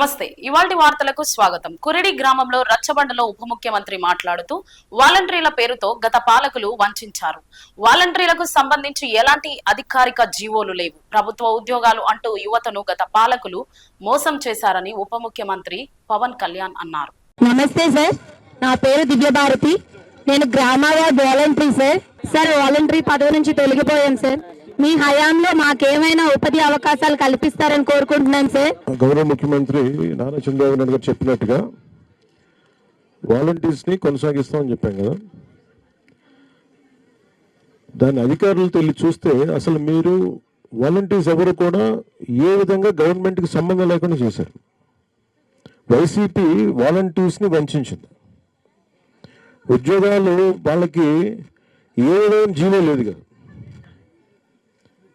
నమస్తే. ఇవాల్టి వార్తలకు స్వాగతం. కురిడి గ్రామంలో రచ్చబండలో ఉప ముఖ్యమంత్రి మాట్లాడుతూ వాలంటీర్ల పేరుతో గత పాలకులు వంచారు. వాలంటీర్లకు సంబంధించి ఎలాంటి అధికారిక జీవోలు లేవు. ప్రభుత్వ ఉద్యోగాలు అంటూ యువతను గత పాలకులు మోసం చేశారని ఉప ముఖ్యమంత్రి పవన్ కళ్యాణ్ అన్నారు. నమస్తే సార్. నా పేరు దివ్యభారతి. నేను గ్రామాల ward voluntary sir. Sir voluntary పదవి నుంచి తొలగిపోయాను సార్. మీ హయాంలో మాకేమైనా ఉపాధి అవకాశాలు కల్పిస్తారని కోరుకుంటున్నాను సార్. గౌరవ ముఖ్యమంత్రి నారా చంద్రబాబు నాయుడు గారు చెప్పినట్టుగా వాలంటీర్స్ని కొనసాగిస్తామని చెప్పాం కదా. దాని అధికారులతో వెళ్ళి చూస్తే అసలు మీరు వాలంటీర్స్ ఎవరు కూడా ఏ విధంగా గవర్నమెంట్కి సంబంధం లేకుండా చేశారు. వైసీపీ వాలంటీర్స్ని వంచింది ఉద్యోగాలు వాళ్ళకి ఏ విధమైన జీవో లేదు కదా.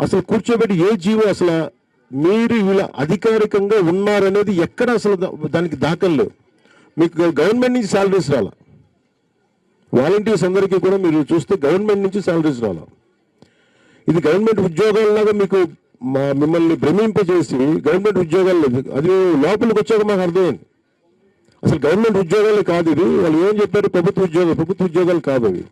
అసలు కూర్చోబెట్టి ఏ జీవో అసలు మీరు వీళ్ళ అధికారికంగా ఉన్నారనేది ఎక్కడ అసలు దానికి దాఖలు మీకు గవర్నమెంట్ నుంచి శాలరీస్ రాలా? వాలంటీర్స్ అందరికీ కూడా మీరు చూస్తే గవర్నమెంట్ నుంచి శాలరీస్ రాలా? ఇది గవర్నమెంట్ ఉద్యోగాలలాగా మీకు మా మిమ్మల్ని భ్రమింపజేసి గవర్నమెంట్ ఉద్యోగాలు లేదు. అది లోపలికి వచ్చాక మాకు అర్థమైంది. అసలు గవర్నమెంట్ ఉద్యోగాలు కాదు ఇది. వాళ్ళు ఏం చెప్పారు? ప్రభుత్వ ఉద్యోగాలు ప్రభుత్వ ఉద్యోగాలు కాదు అవి.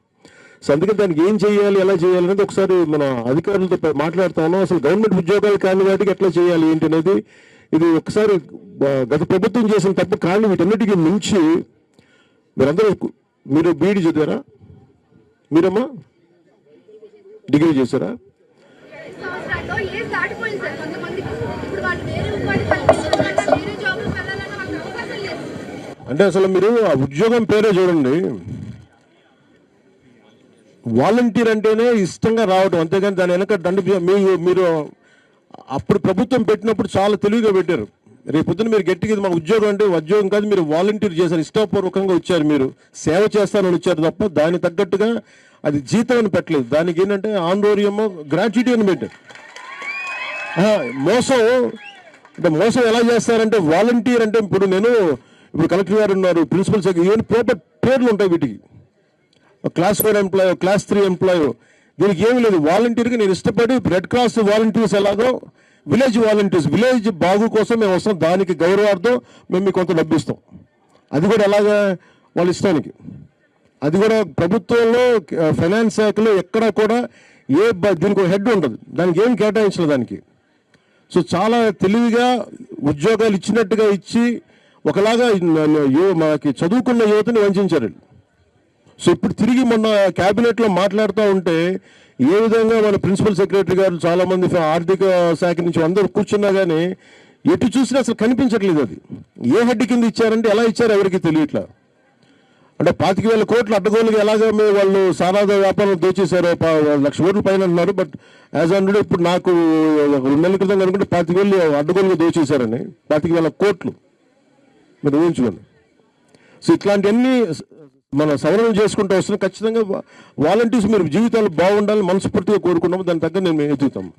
సో అందుకే దానికి ఏం చేయాలి ఎలా చేయాలి అనేది ఒకసారి మన అధికారులతో ప- మాట్లాడుతా ఉన్నాం అసలు గవర్నమెంట్ ఉద్యోగాలు కాని వాటికి ఎట్లా చేయాలి ఏంటి అనేది ఇది ఒకసారి గత ప్రభుత్వం చేసిన తప్పు కానీ వీటన్నిటికీ మించి మీరందరూ మీరు బీఈడి చదివారా? మీరమ్మా? డిగ్రీ చేశారా? అంటే అసలు మీరు ఆ ఉద్యోగం పేరే చూడండి. వాలంటీర్ అంటేనే ఇష్టంగా రావడం. అంతేగాని దాని వెనక దండ మీరు మీరు అప్పుడు ప్రభుత్వం పెట్టినప్పుడు చాలా తెలివిగా పెట్టారు. రేపు పొద్దున మీరు గట్టిగా మా ఉద్యోగం అంటే ఉద్యోగం కాదు మీరు వాలంటీర్ చేశారు. ఇష్టపూర్వకంగా వచ్చారు మీరు. సేవ చేస్తారని వచ్చారు తప్ప దాని తగ్గట్టుగా అది జీతం అని పెట్టలేదు. దానికి ఏంటంటే ఆందోళనమో గ్రాట్యుటీ అని పెట్టారు. మోసం. అంటే మోసం ఎలా చేస్తారంటే వాలంటీర్ అంటే ఇప్పుడు నేను ఇప్పుడు కలెక్టర్ గారు ఉన్నారు ప్రిన్సిపల్ సెక్రటరీ ఈవెన్ పేపర్ పేర్లు ఉంటాయి వీటికి. క్లాస్ ఫోర్ ఎంప్లాయో క్లాస్ త్రీ ఎంప్లాయో దీనికి ఏమీ లేదు. వాలంటీర్కి నేను ఇష్టపడి రెడ్ క్రాస్ వాలంటీర్స్ ఎలాగో విలేజ్ వాలంటీర్స్ విలేజ్ బాగు కోసం మేము వస్తాం. దానికి గౌరవార్థం మేము మీకు కొంత డబ్బిస్తాం అది కూడా ఎలాగా వాళ్ళ ఇష్టానికి. అది కూడా ప్రభుత్వంలో ఫైనాన్స్ శాఖలో ఎక్కడ కూడా ఏ బ- దీనికి హెడ్ ఉండదు. దానికి ఏం కేటాయించలేదు దానికి. సో చాలా తెలివిగా ఉద్యోగాలు ఇచ్చినట్టుగా ఇచ్చి ఒకలాగా న- మనకి చదువుకున్న యువతని వంచారు వీళ్ళు. సో ఇప్పుడు తిరిగి మొన్న క్యాబినెట్లో మాట్లాడుతూ ఉంటే ఏ విధంగా మన ప్రిన్సిపల్ సెక్రటరీ గారు చాలామంది ఆర్థిక శాఖ నుంచి అందరూ కూర్చున్నా కానీ ఎటు చూసినా అసలు కనిపించట్లేదు అది. ఏ హెడ్ కింద ఇచ్చారంటే ఎలా ఇచ్చారు ఎవరికి తెలియట్లా. అంటే పాతిక వేల కోట్లు అడ్డగోలుగా ఎలాగ మీ వాళ్ళు సారాద వ్యాపారం దోచేశారో లక్ష కోట్ల పైన అన్నారు బట్ యాజ్ ఆల్రెడీ ఇప్పుడు నాకు రెండు నెలల క్రితం అనుకుంటే పాతిక వేలు అడ్డగోలుగా దోచేశారని పాతిక వేల కోట్లు. మీరు ఊహించుకోండి. సో ఇట్లాంటివన్నీ మన సవరణలు చేసుకుంటూ వస్తున్నాం. ఖచ్చితంగా వాలంటీర్స్ మీరు జీవితాలు బాగుండాలని మనస్ఫూర్తిగా కోరుకున్నాము దాని తగ్గ నేను ఎదుగుతాము